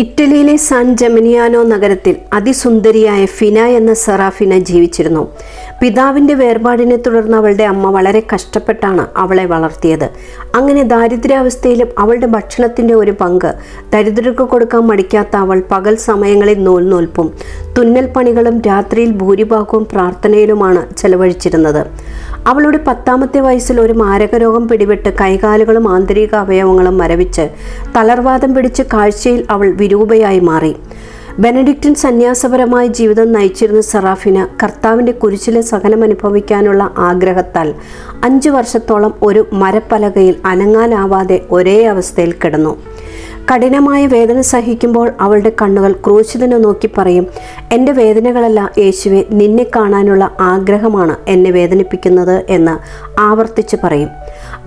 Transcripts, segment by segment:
ഇറ്റലിയിലെ സാൻ ജെമിനിയാനോ നഗരത്തിൽ അതിസുന്ദരിയായ ഫിന എന്ന സെറാഫിന ജീവിച്ചിരുന്നു. പിതാവിന്റെ വേർപാടിനെ തുടർന്ന് അവളുടെ അമ്മ വളരെ കഷ്ടപ്പെട്ടാണ് അവളെ വളർത്തിയത്. അങ്ങനെ ദാരിദ്ര്യാവസ്ഥയിലും അവളുടെ ഭക്ഷണത്തിന്റെ ഒരു പങ്ക് ദരിദ്രർക്ക് കൊടുക്കാൻ മടിക്കാത്ത അവൾ പകൽ സമയങ്ങളിൽ നൂൽ നൂൽപ്പും തുന്നൽ പണികളും രാത്രിയിൽ ഭൂരിഭാഗവും പ്രാർത്ഥനയിലുമാണ് ചെലവഴിച്ചിരുന്നത്. അവളുടെ പത്താമത്തെ വയസ്സിൽ ഒരു മാരകരോഗം പിടിപെട്ട് കൈകാലുകളും ആന്തരിക അവയവങ്ങളും മരവിച്ച് തളർവാദം പിടിച്ച് കാഴ്ചയിൽ അവൾ വിരൂപയായി മാറി. ബെനഡിക്റ്റിൻ സന്യാസപരമായ ജീവിതം നയിച്ചിരുന്ന സറാഫിന് കർത്താവിന്റെ കുരിശിലെ സഹനം അനുഭവിക്കാനുള്ള ആഗ്രഹത്താൽ അഞ്ചു വർഷത്തോളം ഒരു മരപ്പലകയിൽ അനങ്ങാനാവാതെ ഒരേ അവസ്ഥയിൽ കിടന്നു. കഠിനമായ വേദന സഹിക്കുമ്പോൾ അവളുടെ കണ്ണുകൾ ക്രൂശിതനെ നോക്കി പറയും എന്റെ വേദനകളല്ല യേശുവെ നിന്നെ കാണാനുള്ള ആഗ്രഹമാണ് എന്നെ വേദനിപ്പിക്കുന്നത് എന്ന് ആവർത്തിച്ച് പറയും.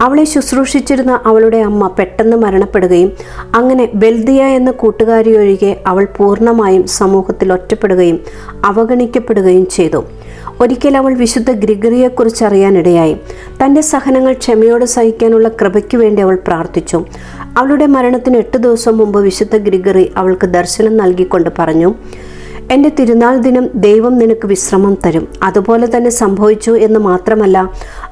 അവളെ ശുശ്രൂഷിച്ചിരുന്ന അവളുടെ അമ്മ പെട്ടെന്ന് മരണപ്പെടുകയും അങ്ങനെ ബെൽദിയ എന്ന കൂട്ടുകാരി ഒഴികെ അവൾ പൂർണമായും സമൂഹത്തിൽ ഒറ്റപ്പെടുകയും അവഗണിക്കപ്പെടുകയും ചെയ്തു. ഒരിക്കൽ അവൾ വിശുദ്ധ ഗ്രിഗറിയെക്കുറിച്ച് അറിയാനിടയായി. തന്റെ സഹനങ്ങൾ ക്ഷമയോടെ സഹിക്കാനുള്ള കൃപയ്ക്ക് വേണ്ടി അവൾ പ്രാർത്ഥിച്ചു. അവളുടെ മരണത്തിന് എട്ട് ദിവസം മുമ്പ് വിശുദ്ധ ഗ്രിഗറി അവൾക്ക് ദർശനം നൽകിക്കൊണ്ട് പറഞ്ഞു എന്റെ തിരുനാൾ ദിനം ദൈവം നിനക്ക് വിശ്രമം തരും. അതുപോലെ തന്നെ സംഭവിച്ചു എന്ന് മാത്രമല്ല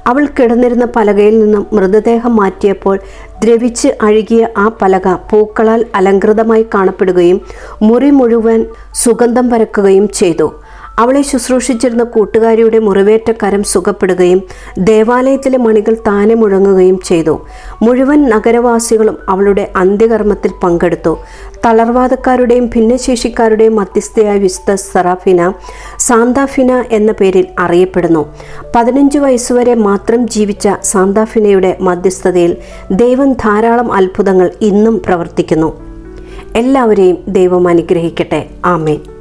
അവൾ കിടന്നിരുന്ന പലകയിൽ നിന്നും മൃതദേഹം മാറ്റിയപ്പോൾ ദ്രവിച്ച് അഴുകിയ ആ പലക പൂക്കളാൽ അലങ്കൃതമായി കാണപ്പെടുകയും മുറി മുഴുവൻ സുഗന്ധം പരക്കുകയും ചെയ്തു. അവളെ ശുശ്രൂഷിച്ചിരുന്ന കൂട്ടുകാരിയുടെ മുറിവേറ്റ കരം സുഖപ്പെടുകയും ദേവാലയത്തിലെ മണികൾ താനെ മുഴങ്ങുകയും ചെയ്തു. മുഴുവൻ നഗരവാസികളും അവളുടെ അന്ത്യകർമ്മത്തിൽ പങ്കെടുത്തു. തളർവാദക്കാരുടെയും ഭിന്നശേഷിക്കാരുടെയും മധ്യസ്ഥയായ വിശുദ്ധ സറാഫിന സാന്താഫിന എന്ന പേരിൽ അറിയപ്പെടുന്നു. പതിനഞ്ച് വയസ്സുവരെ മാത്രം ജീവിച്ച സാന്താഫിനയുടെ മധ്യസ്ഥതയിൽ ദൈവം ധാരാളം അത്ഭുതങ്ങൾ ഇന്നും പ്രവർത്തിക്കുന്നു. എല്ലാവരെയും ദൈവം അനുഗ്രഹിക്കട്ടെ. ആമേൻ.